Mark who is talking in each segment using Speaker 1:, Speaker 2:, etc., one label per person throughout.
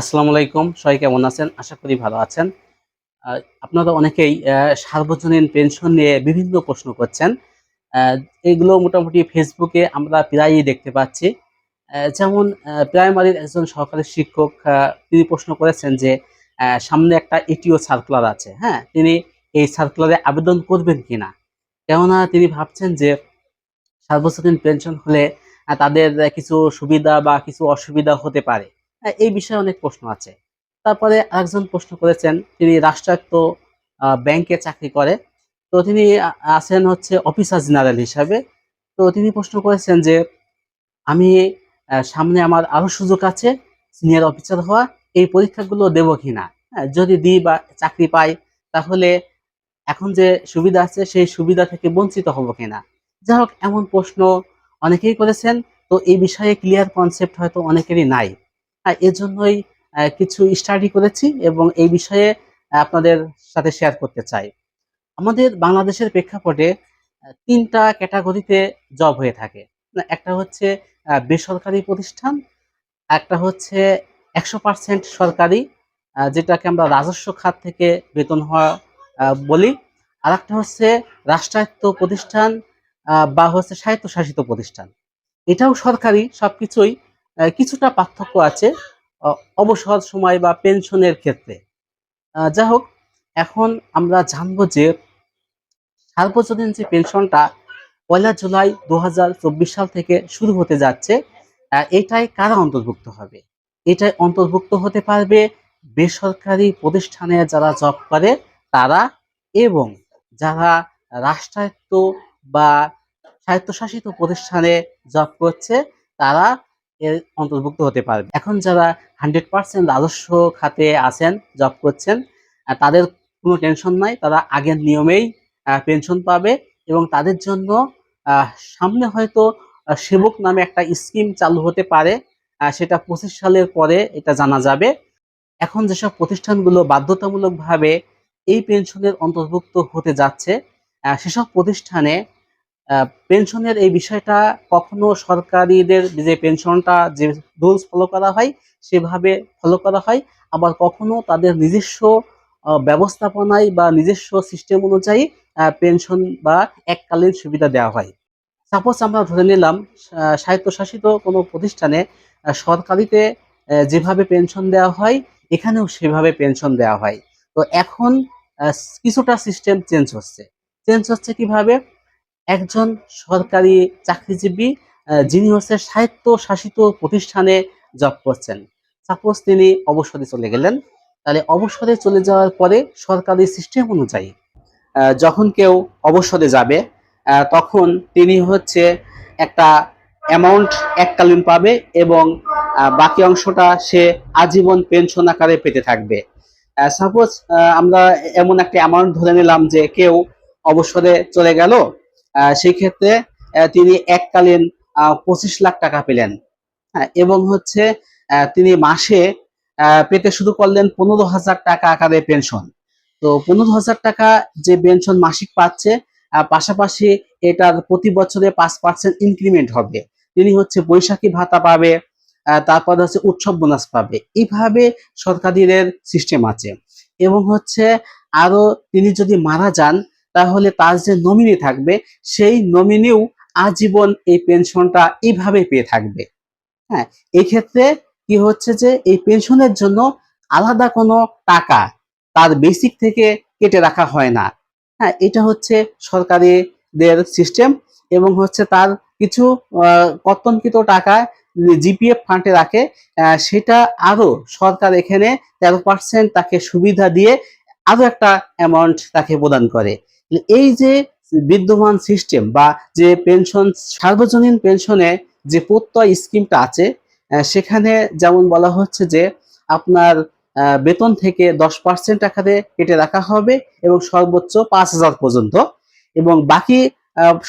Speaker 1: আসসালামু আলাইকুম। সবাই কেমন আছেন? আশা করি ভালো আছেন। আপনারা অনেকেই সার্বজনীন পেনশন নিয়ে বিভিন্ন প্রশ্ন করছেন। এগুলো মোটামুটি ফেসবুকে আমরা প্রায়ই দেখতে পাচ্ছি। যেমন প্রাইমারির একজন সহকারী শিক্ষক তিনি প্রশ্ন করেছেন যে সামনে একটা এটিও সার্কুলার আছে। হ্যাঁ তিনি এই সার্কুলারে আবেদন করবেন কিনা? কেননা তিনি ভাবছেন যে, সার্বজনীন পেনশন হলে তাদের কিছু সুবিধা বা কিছু অসুবিধা হতে পারে। এই বিষয়ে অনেক প্রশ্ন আছে। তারপরে আরেকজন প্রশ্ন করেছেন তিনি রাষ্ট্রায়ত্ত ব্যাংকে চাকরি করে। তো তিনি আছেন হচ্ছে অফিসার জেনারেল হিসাবে। তো তিনি প্রশ্ন করেছেন যে আমি সামনে আমার আরও সুযোগ আছে সিনিয়র অফিসার হওয়া এই পরীক্ষাগুলো দেবো কিনা? হ্যাঁ, যদি দিই বা চাকরি পাই তাহলে এখন যে সুবিধা আছে সেই সুবিধা থেকে বঞ্চিত হব কিনা? যাই হোক এমন প্রশ্ন অনেকেই করেছেন। তো এই বিষয়ে ক্লিয়ার কনসেপ্ট হয়তো অনেকেরই নাই। হ্যাঁ এর জন্যই কিছু স্টাডি করেছি এবং এই বিষয়ে আপনাদের সাথে শেয়ার করতে চাই। আমাদের বাংলাদেশের প্রেক্ষাপটে তিনটা ক্যাটাগরিতে জব হয়ে থাকে। একটা হচ্ছে বেসরকারি প্রতিষ্ঠান একটা হচ্ছে একশো পার্সেন্ট সরকারি যেটাকে আমরা রাজস্ব খাত থেকে বেতন হওয়া বলি। আর একটা হচ্ছে রাষ্ট্রায়ত্ত প্রতিষ্ঠান বা হচ্ছে স্বায়ত্তশাসিত প্রতিষ্ঠান। এটাও সরকারি সবকিছুই। আহ, কিছুটা পার্থক্য আছে অবসর সময় বা পেনশনের ক্ষেত্রে। যাই হোক, এখন আমরা জানব যে সার্বজনীন যে পেনশনটা পয়লা জুলাই দু হাজার চব্বিশ সাল থেকে শুরু হতে যাচ্ছে এটাই কারা অন্তর্ভুক্ত হবে? এটাই অন্তর্ভুক্ত হতে পারবে বেসরকারি প্রতিষ্ঠানে যারা জব করে, তারা এবং যারা রাষ্ট্রায়ত্ত বা স্বায়ত্তশাসিত প্রতিষ্ঠানে জব করছে, তারা এর অন্তর্ভুক্ত হতে পারবে। এখন যারা হান্ড্রেড পার্সেন্ট রাজস্ব খাতে আছেন জব করছেন তাদের কোনো টেনশন নাই। তারা আগের নিয়মেই পেনশন পাবে এবং তাদের জন্য সামনে হয়তো সেবক নামে একটা স্কিম চালু হতে পারে। সেটা পঁচিশ সালের পরে এটা জানা যাবে। এখন যেসব প্রতিষ্ঠানগুলো বাধ্যতামূলকভাবে এই পেনশনের অন্তর্ভুক্ত হতে যাচ্ছে সেসব প্রতিষ্ঠানে পেনশনের এই বিষয়টা কখনো সরকারিদের যে পেনশনটা যে রুলস ফলো করা হয়, সেভাবে ফলো করা হয়। আবার কখনো তাদের নিজস্ব ব্যবস্থাপনায় বা নিজস্ব সিস্টেম অনুযায়ী পেনশন বা এককালীন সুবিধা দেওয়া হয়। সাপোজ আমরা ধরে নিলাম স্বায়ত্তশাসিত কোনো প্রতিষ্ঠানে সরকারিতে যেভাবে পেনশন দেওয়া হয়, এখানেও সেভাবে পেনশন দেওয়া হয়। তো এখন কিছুটা সিস্টেম চেঞ্জ হচ্ছে। চেঞ্জ হচ্ছে কীভাবে? একজন সরকারি চাকরিজীবী যিনি হচ্ছে স্বায়ত্ত শাসিত প্রতিষ্ঠানে জব করছেন। সাপোজ তিনি অবসরে চলে গেলেন, তাহলে অবসরে চলে যাওয়ার পরে সরকারি সিস্টেম অনুযায়ী যখন কেউ অবসরে যাবে তখন তিনি হচ্ছে একটা অ্যামাউন্ট এককালীন পাবে এবং বাকি অংশটা সে আজীবন পেনশন আকারে পেতে থাকবে। সাপোজ আমরা এমন একটা অ্যামাউন্ট ধরে নিলাম যে কেউ অবসরে চলে গেল আহ, সেই ক্ষেত্রে তিনি এককালীন পঁচিশ লাখ টাকা পেলেন। হ্যাঁ, এবং হচ্ছে তিনি মাসে পেতে শুরু করলেন পনেরো হাজার টাকা আকারে পেনশন। তো পনেরো হাজার টাকা যে পেনশন মাসিক পাচ্ছে পাশাপাশি এটার প্রতি বছরে পাঁচ পার্সেন্ট ইনক্রিমেন্ট হবে। তিনি হচ্ছে বৈশাখী ভাতা পাবে তারপর হচ্ছে উৎসব বোনাস পাবে। এইভাবে সরকারিদের সিস্টেম আছে। এবং হচ্ছে আরও তিনি যদি মারা যান তাহলে তার যে নমিনি থাকবে, সেই নমিনিও আজীবন এই পেনশনটা এইভাবে পেয়ে থাকবে। হ্যাঁ এই ক্ষেত্রে কি হচ্ছে যে এই পেনশনের জন্য আলাদা কোনো টাকা তার বেসিক থেকে কেটে রাখা হয় না। হ্যাঁ এটা হচ্ছে সরকারিদের সিস্টেম এবং হচ্ছে তার কিছু কর্তনকৃত টাকা জিপিএফ ফান্ডে রাখে সেটা আরও সরকার এখানে তেরো পার্সেন্ট তাকে সুবিধা দিয়ে আরও একটা অ্যামাউন্ট তাকে প্রদান করে। এই যে বিদ্যমান সিস্টেম বা যে পেনশন সার্বজনীন পেনশনে যে প্রত্যয় স্কিমটা আছে সেখানে যেমন বলা হচ্ছে যে আপনার বেতন থেকে দশ পার্সেন্ট আকারে কেটে রাখা হবে এবং সর্বোচ্চ পাঁচ হাজার পর্যন্ত এবং বাকি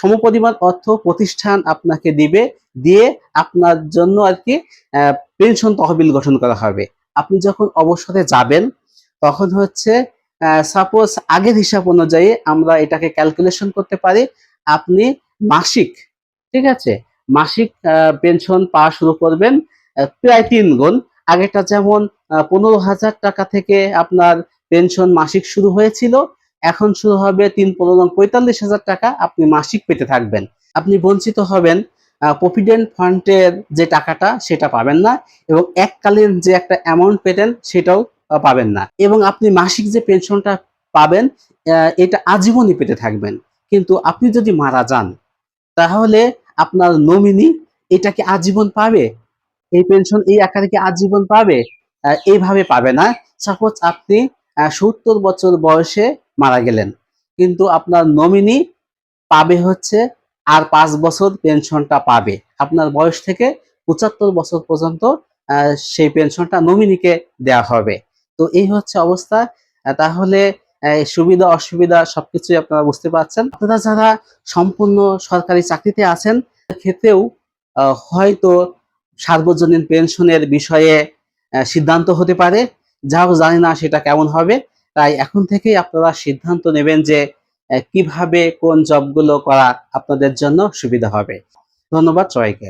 Speaker 1: সমপরিমাণ অর্থ প্রতিষ্ঠান আপনাকে দিবে, দিয়ে আপনার জন্য আর কি পেনশন তহবিল গঠন করা হবে। আপনি যখন অবসরে যাবেন, তখন হচ্ছে সাপোজ আগের হিসাব অনুযায়ী আমরা এটাকে ক্যালকুলেশন করতে পারি, আপনি মাসিক, ঠিক আছে? মাসিক পেনশন পাওয়া শুরু করবেন প্রায় তিন গুণ। আগেটা যেমন পনেরো হাজার টাকা থেকে আপনার পেনশন মাসিক শুরু হয়েছিল, এখন শুরু হবে তিন, পনেরো পঁয়তাল্লিশ হাজার টাকা আপনি মাসিক পেতে থাকবেন। আপনি বঞ্চিত হবেন প্রভিডেন্ট ফান্ডের যে টাকাটা, সেটা পাবেন না, এবং এককালীন যে একটা অ্যামাউন্ট পেতেন, সেটাও পাবেন না। এবং আপনি মাসিক যে পেনশনটা পাবেন এটা আজীবনই পেতে থাকবেন। কিন্তু আপনি যদি মারা যান, তাহলে আপনার নমিনি এটাকে আজীবন পাবে, এই পেনশন, এই আকারে কি আজীবন পাবে এইভাবে পাবে না। সাপোজ আপনি সত্তর বছর বয়সে মারা গেলেন, কিন্তু আপনার নমিনি পাবে হচ্ছে আর পাঁচ বছর পেনশনটা পাবে। আপনার বয়স থেকে পঁচাত্তর বছর পর্যন্ত সেই পেনশনটা নমিনিকে দেওয়া হবে। তো এই হচ্ছে অবস্থা। তাহলে সুবিধা, অসুবিধা সবকিছুই আপনারা বুঝতে পারছেন। আপনারা যারা সম্পূর্ণ সরকারি চাকরিতে আছেন ক্ষেত্রেও হয়তো সার্বজনীন পেনশনের বিষয়ে সিদ্ধান্ত হতে পারে। যাও জানি না সেটা কেমন হবে, তাই এখন থেকেই আপনারা সিদ্ধান্ত নেবেন যে কীভাবে কোন জবগুলো করা আপনাদের জন্য সুবিধা হবে। ধন্যবাদ সবাইকে।